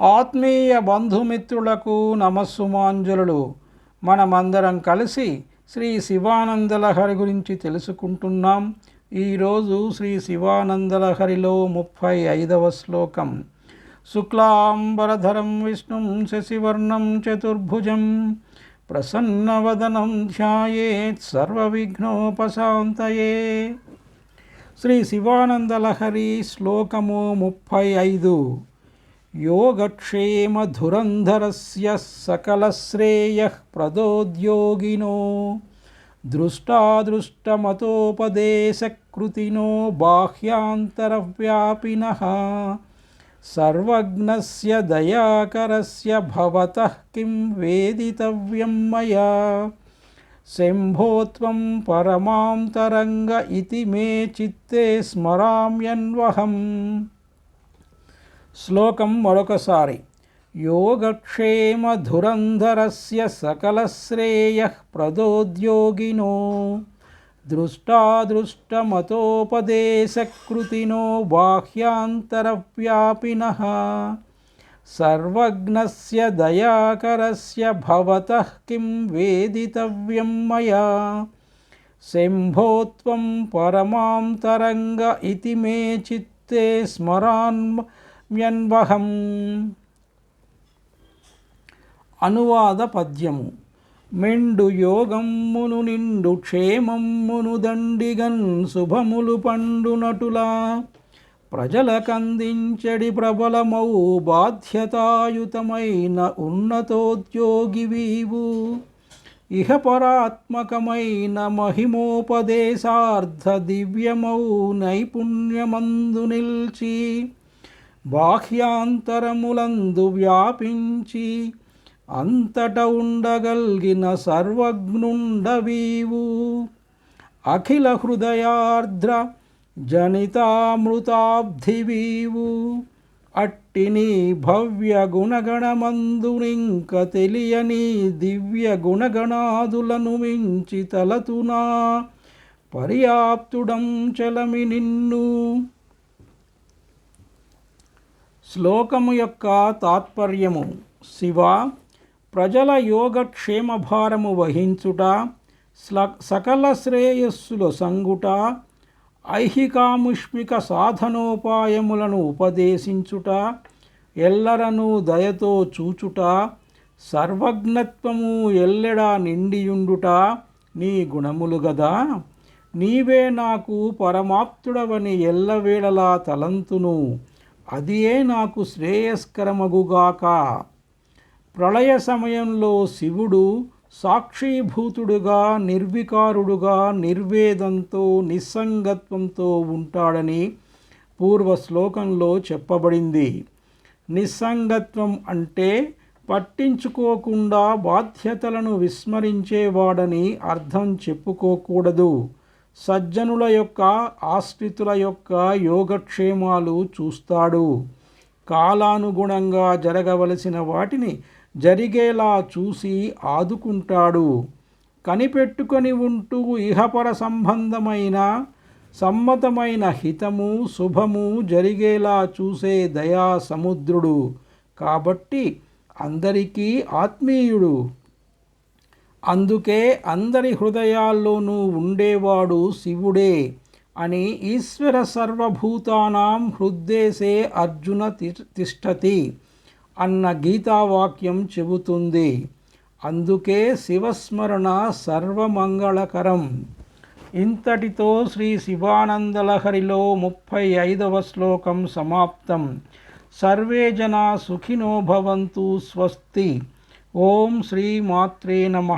ఆత్మీయ బంధుమిత్రులకు నమస్సుమాంజలులు. మనమందరం కలిసి శ్రీ శివానందలహరి గురించి తెలుసుకుంటున్నాం. ఈరోజు శ్రీ శివానందలహరిలో ముప్పై ఐదవ శ్లోకం. శుక్లాంబరధరం విష్ణుం శశివర్ణం చతుర్భుజం ప్రసన్నవదనం ధ్యాయేత్ సర్వవిఘ్నోపశాంతయే. శ్రీ శివానందలహరి శ్లోకము ముప్పై ఐదు. योगक्षेमधुरन्धरस्य सकलश्रेयः प्रदोद्योगिनो दृष्टादृष्टमतोपदेशकृतिनो बाह्यान्तरव्यापिनः सर्वज्ञस्य दयाकरस्य भवतः किं वेदितव्यं मया शम्भो त्वं परमां तरङ्ग इति मे चित्ते स्मराम्यन्वहम् శ్లోకం మరొకసారి. యోగక్షేమధురంధరస్య సకలశ్రేయ ప్రదోద్యోగినో దృష్టాదృష్టమతోపదేశకృతినో బాహ్యాంతరవ్యాపిన సర్వజ్ఞస్య దయాకరస్య భవతః కిం వేదితవ్యం మయా శంభోత్వం పరమాం తరంగ ఇతి మే చిత్తే స్మరాన్ మ్యన్వహం. అనువాద పద్యము. మెండు యోగమ్మును నిండు క్షేమమ్మును దండిగన్ శుభములు పండునటులా ప్రజలకందించడి ప్రబలమౌ బాధ్యతాయుతమైన ఉన్నతోద్యోగివీవు. ఇహపరాత్మకమైన మహిమోపదేశార్థ దివ్యమౌ నైపుణ్యమందు నిల్చి. బాహ్యాంతరములందు వ్యాపించి అంతట ఉండగల్గిన సర్వజ్ఞుండవీవు. అఖిల హృదయార్ద్ర జనితామృతాబ్ధివీవు. అట్టిని భవ్య గుణగణమందునింక తెలియని దివ్య గుణగణాదులను మించి తలతునా. పర్యాప్తుడం చలమి నిన్ను శ్లోకము యొక్క తాత్పర్యము శివ ప్రజల యోగక్షేమ భారము వహించుట సకల శ్రేయస్సుల సంగుట ఐహికాముష్మిక సాధనోపాయములను ఉపదేశించుట ఎల్లరను దయతో చూచుట సర్వజ్ఞత్వము ఎల్లెడా నిండియుండుట నీ గుణములు గదా. నీవే నాకు పరమాప్తుడవని ఎల్లవేళలా తలంతును. అదియే నాకు శ్రేయస్కరమగుగాక. ప్రళయ సమయంలో శివుడు సాక్షీభూతుడుగా నిర్వికారుడుగా నిర్వేదంతో నిస్సంగత్వంతో ఉంటాడని పూర్వ శ్లోకంలో చెప్పబడింది. నిస్సంగత్వం అంటే పట్టించుకోకుండా బాధ్యతలను విస్మరించేవాడని అర్థం చెప్పుకోకూడదు. సజ్జనుల యొక్క ఆశ్రితుల యొక్క యోగక్షేమాలు చూస్తాడు. కాలానుగుణంగా జరగవలసిన వాటిని జరిగేలా చూసి ఆదుకుంటాడు. కనిపెట్టుకొని ఉంటూ ఇహపర సంబంధమైన సమ్మతమైన హితము శుభము జరిగేలా చూసే దయా సముద్రుడు కాబట్టి అందరికీ ఆత్మీయుడు. అందుకే అందరి హృదయాల్లోనూ ఉండేవాడు శివుడే అని ఈశ్వర సర్వభూతానాం హృద్దేశే అర్జున తిష్టతి అన్న గీతావాక్యం చెబుతుంది. అందుకే శివస్మరణ సర్వమంగళకరం. ఇంతటితో శ్రీ శివానందలహరిలో ముప్పై ఐదవ శ్లోకం సమాప్తం. సర్వే జనా సుఖినో భవంతు స్వస్తి. ఓం శ్రీమాత్రే నమ